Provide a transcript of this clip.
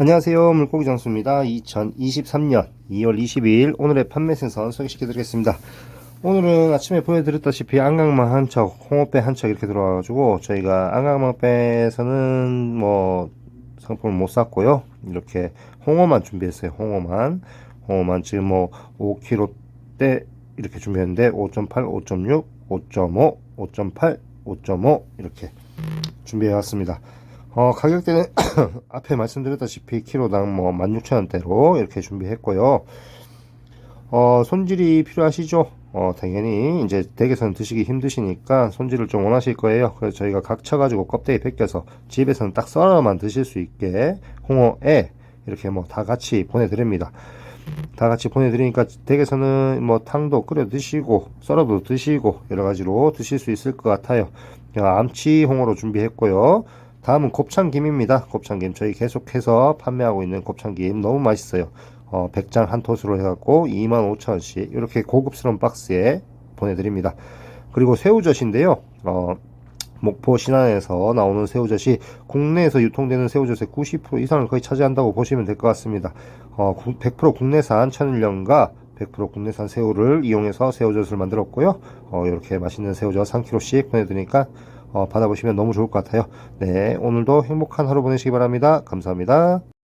안녕하세요. 물고기 장수입니다. 2023년 2월 22일 오늘의 판매 생선 소개시켜 드리겠습니다. 오늘은 아침에 보여드렸다시피 안강망 한 척, 홍어배 한 척 이렇게 들어와가지고 저희가 안강망배에서는 뭐 상품을 못 샀고요. 이렇게 홍어만 준비했어요. 홍어만. 홍어만 지금 뭐 5kg대 이렇게 준비했는데 5.8, 5.6, 5.5, 5.8, 5.5 이렇게 준비해 왔습니다. 어, 가격대는 앞에 말씀드렸다시피 키로당 뭐 16,000원대로 이렇게 준비했고요. 어, 손질이 필요하시죠? 어, 당연히 이제 댁에서는 드시기 힘드시니까 손질을 좀 원하실 거예요. 그래서 저희가 각 쳐가지고 껍데기 벗겨서 집에서는 딱 썰어만 드실 수 있게 홍어에 이렇게 뭐 다 같이 보내드립니다. 다 같이 보내드리니까 댁에서는 뭐 탕도 끓여 드시고 썰어도 드시고 여러 가지로 드실 수 있을 것 같아요. 암치 홍어로 준비했고요. 다음은 곱창김입니다. 곱창김 저희 계속해서 판매하고 있는 곱창김 너무 맛있어요. 어, 100장 한 톳으로 해갖고 25,000원씩 이렇게 고급스러운 박스에 보내드립니다. 그리고 새우젓인데요. 어, 목포 신안에서 나오는 새우젓이 국내에서 유통되는 새우젓의 90% 이상을 거의 차지한다고 보시면 될 것 같습니다. 어, 100% 국내산 천일염과 100% 국내산 새우를 이용해서 새우젓을 만들었고요. 어, 이렇게 맛있는 새우젓 3kg씩 보내드리니까 어, 받아보시면 너무 좋을 것 같아요. 네, 오늘도 행복한 하루 보내시기 바랍니다. 감사합니다.